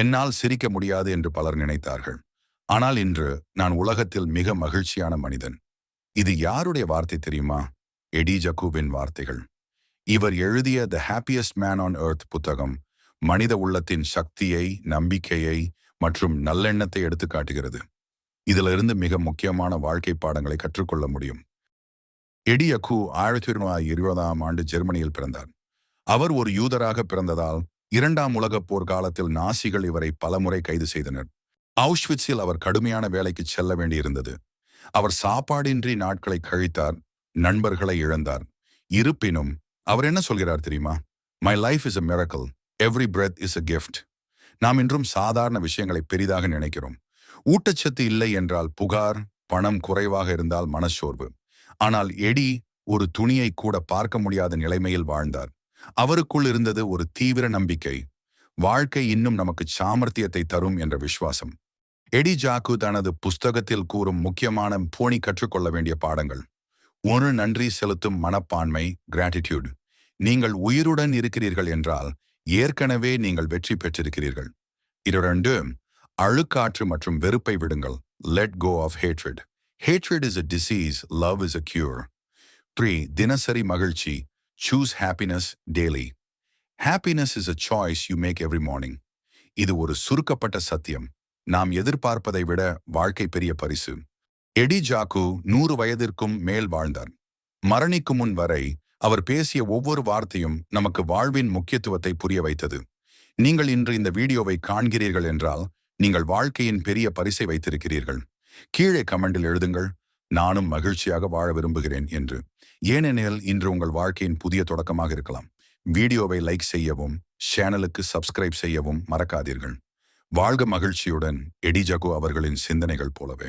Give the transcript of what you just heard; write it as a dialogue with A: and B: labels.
A: என்னால் சிரிக்க முடியாது என்று பலர் நினைத்தார்கள். ஆனால் இன்று நான் உலகத்தில் மிக மகிழ்ச்சியான மனிதன். இது யாருடைய வார்த்தை தெரியுமா? எடி ஜக்கூவின் வார்த்தைகள். இவர் எழுதிய the happiest man on earth புத்தகம் மனித உள்ளத்தின் சக்தியை நம்பிக்கையை மற்றும் நல்லெண்ணத்தை எடுத்து காட்டுகிறது. இதிலிருந்து மிக முக்கியமான வாழ்க்கை பாடங்களை கற்றுக்கொள்ள முடியும். எடி அக்கு ஆயிரத்தி தொள்ளாயிரத்தி இருபதாம் ஆண்டு ஜெர்மனியில் பிறந்தார். அவர் ஒரு யூதராக பிறந்ததால் இரண்டாம் உலகப் போர் காலத்தில் நாசிகள் இவரை பலமுறை கைது செய்தனர். அவுஷ்விட்ஸில் அவர் கடுமையான வேலைக்கு செல்ல வேண்டியிருந்தது. அவர் சாப்பாடின்றி நாட்களை கழித்தார் நண்பர்களை இழந்தார். இருப்பினும் அவர் என்ன சொல்கிறார் தெரியுமா? My life is a miracle every breath is a gift நாம் இன்றும் சாதாரண விஷயங்களை பெரிதாக நினைக்கிறோம். ஊட்டச்சத்து இல்லை என்றால் புகார் பணம் குறைவாக இருந்தால் மனச்சோர்வு. ஆனால் எடி ஒரு துணியை கூட பார்க்க முடியாத நிலைமையில் வாழ்ந்தார். அவருக்குள் இருந்தது ஒரு தீவிர நம்பிக்கை. வாழ்க்கை இன்னும் நமக்கு சாமர்த்தியத்தை தரும் என்ற விசுவாசம். எடி ஜாக்கு தனது புஸ்தகத்தில் கூறும் முக்கியமான போனி கற்றுக்கொள்ள வேண்டிய பாடங்கள். ஒரு நன்றி செலுத்தும் மனப்பான்மை கிராட்டிடியூட் நீங்கள் உயிருடன் இருக்கிறீர்கள் என்றால் ஏற்கனவே நீங்கள் வெற்றி பெற்றிருக்கிறீர்கள். இரண்டு அழுக்காற்று மற்றும் வெறுப்பை விடுங்கள். Let go of hatred hatred is a disease love is a cure three தினசரி மகிழ்ச்சி. Choose happiness daily happiness is a choice you make every morning இது ஒரு சுருக்கப்பட்ட சத்தியம். நாம் எதிர்பார்ப்பதை விட வாழ்க்கை பெரிய பரிசு. எடி ஜாக்கு நூறு வயதிற்கும் மேல் வாழ்ந்தார். மரணிக்கும் முன் வரை அவர் பேசிய ஒவ்வொரு வார்த்தையும் நமக்கு வாழ்வின் முக்கியத்துவத்தை புரிய வைத்தது. நீங்கள் இன்று இந்த வீடியோவை காண்கிறீர்கள் என்றால் நீங்கள் வாழ்க்கையின் பெரிய பரிசை வைத்திருக்கிறீர்கள். கீழே கமெண்டில் எழுதுங்கள். நானும் மகிழ்ச்சியாக வாழ விரும்புகிறேன் என்று. ஏனெனில் இன்று உங்கள் வாழ்க்கையின் புதிய தொடக்கமாக இருக்கலாம். வீடியோவை லைக் செய்யவும் சேனலுக்கு சப்ஸ்கிரைப் செய்யவும் மறக்காதீர்கள். வாழ்க மகிழ்ச்சியுடன் எடி ஜகு அவர்களின் சிந்தனைகள் போலவே.